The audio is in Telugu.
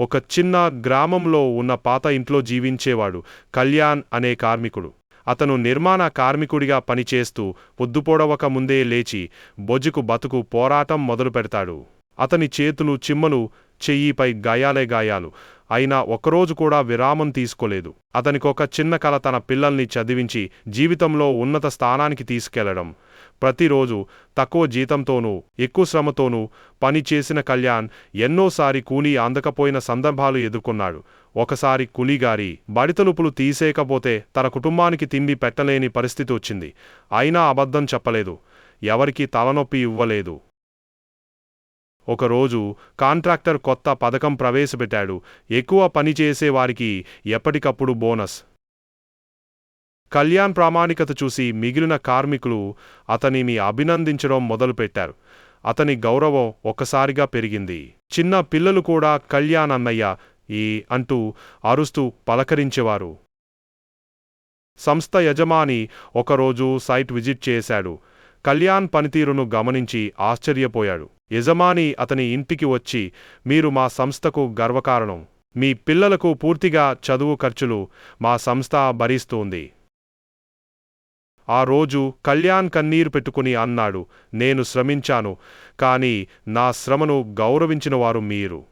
ఒక చిన్న గ్రామంలో ఉన్న పాత ఇంట్లో జీవించేవాడు కళ్యాణ్ అనే కార్మికుడు. అతను నిర్మాణ కార్మికుడిగా పనిచేస్తూ పొద్దుపోడవక ముందే లేచి బొజ్జుకు బతుకు పోరాటం మొదలు పెడతాడు అతని చేతులు చిమ్మలు చెయ్యిపై గాయాలే గాయాలు. అయినా ఒకరోజు కూడా విరామం తీసుకోలేదు. అతనికొక చిన్న కల తన పిల్లల్ని చదివించి జీవితంలో ఉన్నత స్థానానికి తీసుకెళ్ళడం. ప్రతిరోజు తక్కువ జీతంతోనూ ఎక్కువ శ్రమతోనూ పని చేసిన కళ్యాణ్ ఎన్నోసారి కూలీ అందకపోయిన సందర్భాలు ఎదుర్కొన్నాడు. ఒకసారి కూలీగారి బడితలుపులు తీసేయకపోతే తన కుటుంబానికి తిండి పెట్టలేని పరిస్థితి వచ్చింది. అయినా అబద్ధం చెప్పలేదు. ఎవరికీ తలనొప్పి ఇవ్వలేదు. ఒకరోజు కాంట్రాక్టర్ కొత్త పథకం ప్రవేశపెట్టాడు. ఎక్కువ పని చేసే వారికి ఎప్పటికప్పుడు బోనస్. కళ్యాణ్ ప్రామాణికత చూసి మిగిలిన కార్మికులు అతనిని అభినందించడం మొదలుపెట్టారు. అతని గౌరవం ఒక్కసారిగా పెరిగింది. చిన్న పిల్లలు కూడా కళ్యాణ్ అన్నయ్య ఈ అంటూ అరుస్తూ పలకరించేవారు. సంస్థ యజమాని ఒకరోజు సైట్ విజిట్ చేశాడు. కళ్యాణ్ పనితీరును గమనించి ఆశ్చర్యపోయాడు. యజమాని అతని ఇంటికి వచ్చి మీరు మా సంస్థకు గర్వకారణం. మీ పిల్లలకు పూర్తిగా చదువు ఖర్చులు మా సంస్థ భరిస్తోంది. ఆ రోజు కళ్యాణ్ కన్నీరు పెట్టుకుని అన్నాడు నేను శ్రమించాను కాని నా శ్రమను గౌరవించినవారు మీరు.